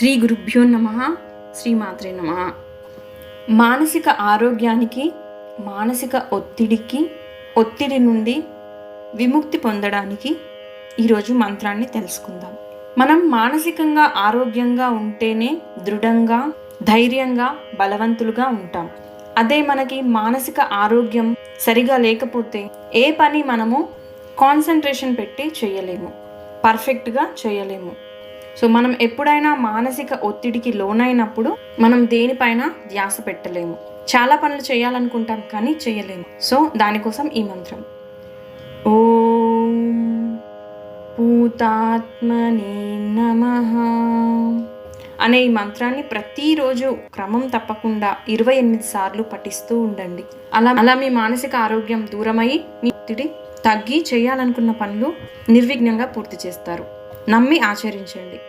శ్రీ గురుభ్యో నమ శ్రీమాత్రే నమ. మానసిక ఆరోగ్యానికి మానసిక ఒత్తిడికి ఒత్తిడి నుండి విముక్తి పొందడానికి ఈరోజు మంత్రాన్ని తెలుసుకుందాం. మనం మానసికంగా ఆరోగ్యంగా ఉంటేనే దృఢంగా ధైర్యంగా బలవంతులుగా ఉంటాం. అదే మనకి మానసిక ఆరోగ్యం సరిగా లేకపోతే ఏ పని మనము కాన్సన్ట్రేషన్ పెట్టి చేయలేము. పర్ఫెక్ట్గా చేయలేము. సో మనం ఎప్పుడైనా మానసిక ఒత్తిడికి లోనైనప్పుడు మనం దేనిపైన ధ్యాస పెట్టలేము. చాలా పనులు చేయాలనుకుంటాం కానీ చేయలేము. సో దానికోసం ఈ మంత్రం. ఓం పూతాత్మనే నమ అనే ఈ మంత్రాన్ని ప్రతిరోజు క్రమం తప్పకుండా ఇరవై ఎనిమిది సార్లు పఠిస్తూ ఉండండి. అలా అలా మీ మానసిక ఆరోగ్యం దూరమై మీ ఒత్తిడి తగ్గి చేయాలనుకున్న పనులు నిర్విఘ్నంగా పూర్తి చేస్తారు. నమ్మి ఆచరించండి.